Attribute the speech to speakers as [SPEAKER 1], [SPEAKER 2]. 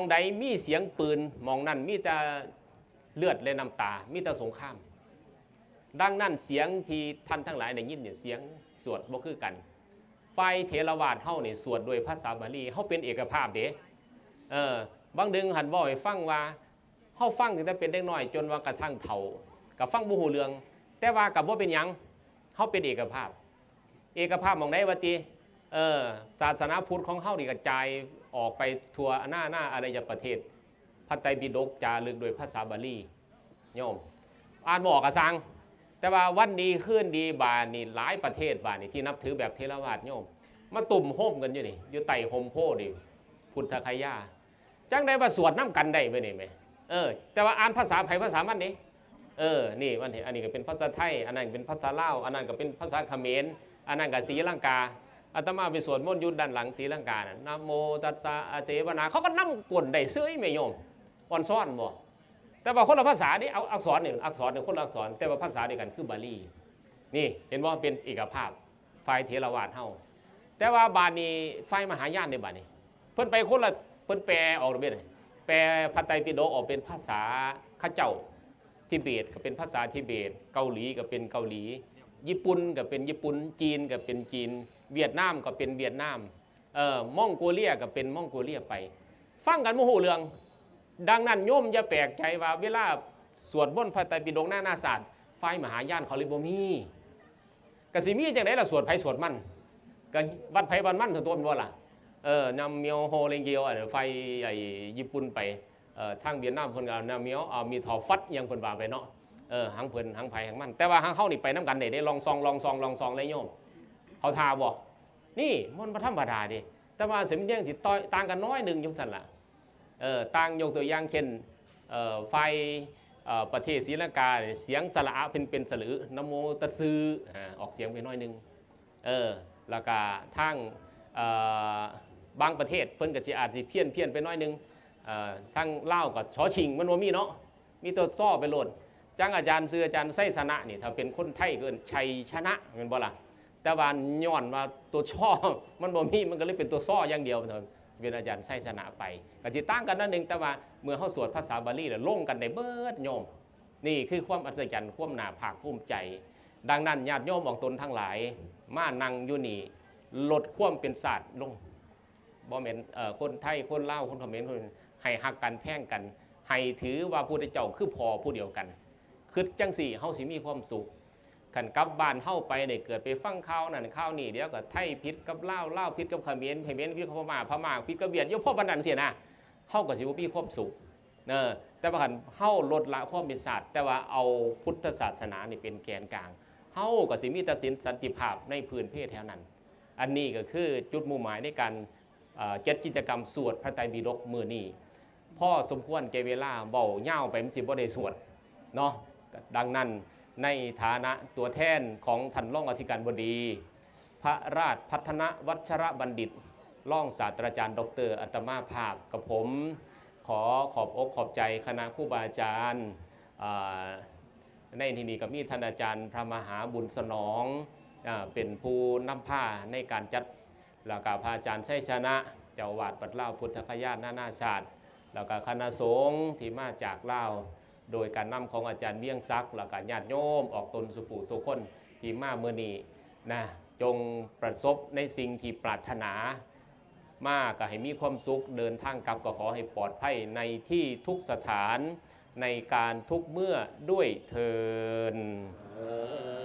[SPEAKER 1] มองใดมีเสียงปืนมองนั่นมีแต่เลือดและน้ำตา มีแต่สงคราม ดังนั้นเสียงที่ท่านทั้งหลายได้ยินเนี่ยเสียงสวดบ่คือกันฝ่ายเทรวาสเฮาเนี่ยสวดด้วยภาษาบาลีเฮาเป็นเอกภาพเด้เออบางดึงหันบ่ให้ฟังว่าเฮาฟังตั้งแต่เป็นเด็กน้อย จนว่ากระทั่งเฒ่าก็ฟังบ่ฮู้เรื่อง แต่ว่ากับบ่เป็นหยังเฮาเป็นเอกภาพ เอกภาพมองใดว่าติ เออศาสนาพุทธของเฮานี่กระจายออกไปทั่วหน้าหน้าอารยประเทศพระไตรปิฎกจารึกโดยภาษาบาลีโยม อ่านบอกกระสังแต่ว่าวันดีขึ้นดีบานนี่หลายประเทศบานนี่ที่นับถือแบบเทรวาสโยมมาตุ่มโฮมกันอยู่นี่อยู่ไต่โฮมโพดิพุทธคยาจังได้ว่าสวดน้ำกันได้ไหมนี่ไหมเออแต่ว่าอ่านภาษาไทยภาษามันนี่เออนี่มันเห็นอันนี้ก็เป็นภาษาไทย อันนั้นเป็นภาษาลาวอันนั้นก็เป็นภาษาเขมรอันนั้นก็ศรีลังกา อาตมาไปสวดมนต์ยุดด้านหลังศรีลังกานะนะโมตัสสะอาเจวนาเขาก็นั่งกวนได้เสื้อไม่โยมอ่อนซ้อนบ่แต่ว่าคนละภาษานี่เอาอักษรหนึ่งอักษรหนึ่งคนละอักษร แต่ว่าภาษาเดียวกันคือบาลีนี่เห็นว่าเป็นเอกภาพฝ่ายเทรวาสเฮาแต่ว่าบานี้ฝ่ายมหายานในบานี้เพิ่นไปคนละเพิ่นแปลออกเป็นแปลพระไตรปิฎกออกเป็นภาษาข้าเจ้าทิเบตก็เป็นภาษาทิเบต เกาหลีก็เป็นเกาหลี ญี่ปุ่นก็เป็นญี่ปุ่นจีนก็เป็นจีน เวียดนามก็เป็นเวียดนามเอ่อมองโกเลียก็เป็นมองโกเลียไป ฟังกันโมโหเรื่อง ดังนั้นโยมอย่าแปลกใจว่าเวลาสวดบนพระไตรปิฎกหน้าหน้าศาสตร์ไฟมหายานเขาเลยบ่มีกสิมีจังไดล่ะสวดไผสวดมันก็วัดไผวันมันเถอะตัวมันบ่ล่ะเออนำเมียวโฮเลงเกียวไฟไอ้ญี่ปุ่นไปเอ่อทางเวียดนามเพิ่นก็นำเมียวเอามีทอฟัดยังเพิ่นว่าไปเนาะเออหังเพิ่นหังไผหังมัน แต่ว่าหังเฮานี่ไปนํกันได้ได้ลองซองลองซองลองซองเลยโยม เขาทาบ่นี่มันบ่ธรรมดาด้แต่ว่าสำเนียงสิต้อยต่างกันน้อยหนึ่งจังซั่นล่ะเอ่อต่างยกตัวอย่างเช่นเอ่อไฟเอ่อประเทศศรีลังกาเสียงสระอะเป็นเป็นสลือนโมตัสซืออ่าออกเสียงไปน้อยหนึงเออแล้วก็ทางเอ่อบางประเทศเพิ่นก็สิอาจสิเพี้ยนเพี้ยนไปน้อยหนึงเอ่อทางลาวก็ชอชิงมันบ่มีเนาะมีตัวซ้อไปโลดจังอาจารย์เสืออาจารย์ไส้ชนะนี่ถ้าเป็นคนไทยเกินชัยชนะแม่นบ่ล่ะ แต่ว่าย้อนว่าตัวช่อมันบ่มีมันก็เลยเป็นตัวซ้ออย่างเดียวเท่านั้นเป็นอาจารย์ไส้ชนะไปก็จิตั้งกันนั่นหนึ่งแต่ว่าเมื่อเขาสวดภาษาบาลีแล้วลงกันได้เบิดโยม นี่คือความอัศจรรย์ความหนาภาคภูมิใจ ดังนั้นญาติโยมออกตนทั้งหลาย มานั่งอยู่นี่ลดความเป็นศาสตร์ลงบ่แม่นเอ่อคนไทยคนลาวคนเขมรคนให้ฮักกันแพ่งกันให้ถือว่าผู้เจ้าคือพอผู้เดียวกันคือจังสี่เฮาสิมีความสุข ขันกลับบ้านเฮาไปเนี่ยเกิดไปฟังข่าวนั่นข่าวนี่เดี๋ยวก็ไทยพิษกับเลาวลาพิษกับเขมรเขมรพิษกับพม่าพม่าพิษกับเวียดโยพ่อบันดันเสียนะเฮาก็สิบ่มีความสุขเออแต่ว่าคันเฮาลดละความเป็นศาสตร์แต่ว่าเอาพุทธศาสนาเนี่เป็นแกนกลางเฮาก็สิมีต่สินสันติภาพในพื้นเพศแถวนั้น อันนี้ก็คือจุดมุ่งหมายในการเจัดกิจกรรมสวดพระไตรปิฎกมือนี้พ่อสมควรแก่เวลาเบาเย่าวไปมันสิบ่ได้สวดเนาะดังนั้น ในฐานะตัวแทนของท่านรองอธิการบดี พระราชพัฒนวัชรบัณฑิตรองศาสตราจารย์ ดรอัตมาภาพกับผม ขอขอบอกขอบใจคณะครูบาอาจารย์ในที่นี้ก็มีท่านอาจารย์พระมหาบุญสนองอเป็นผู้นำผ้าในการจัดแล้วก็พระอาจารย์ชัยชนะ เจ้าวาดปัดเล่าพุทธคยาตนานาชาติ แล้วก็คณะสงฆ์ที่มาจากเล่า โดยการนำของอาจารย์เมี่ยงซักแล้วก็ญาติโยมออกตนสุภูสุคนที่มาเมื่อนี้นะจงประสบในสิ่งที่ปรารถนามากก็ให้มีความสุขเดินทางกลับก็ขอให้ปลอดภัยในที่ทุกสถานในการทุกเมื่อด้วยเทิน
[SPEAKER 2] เออ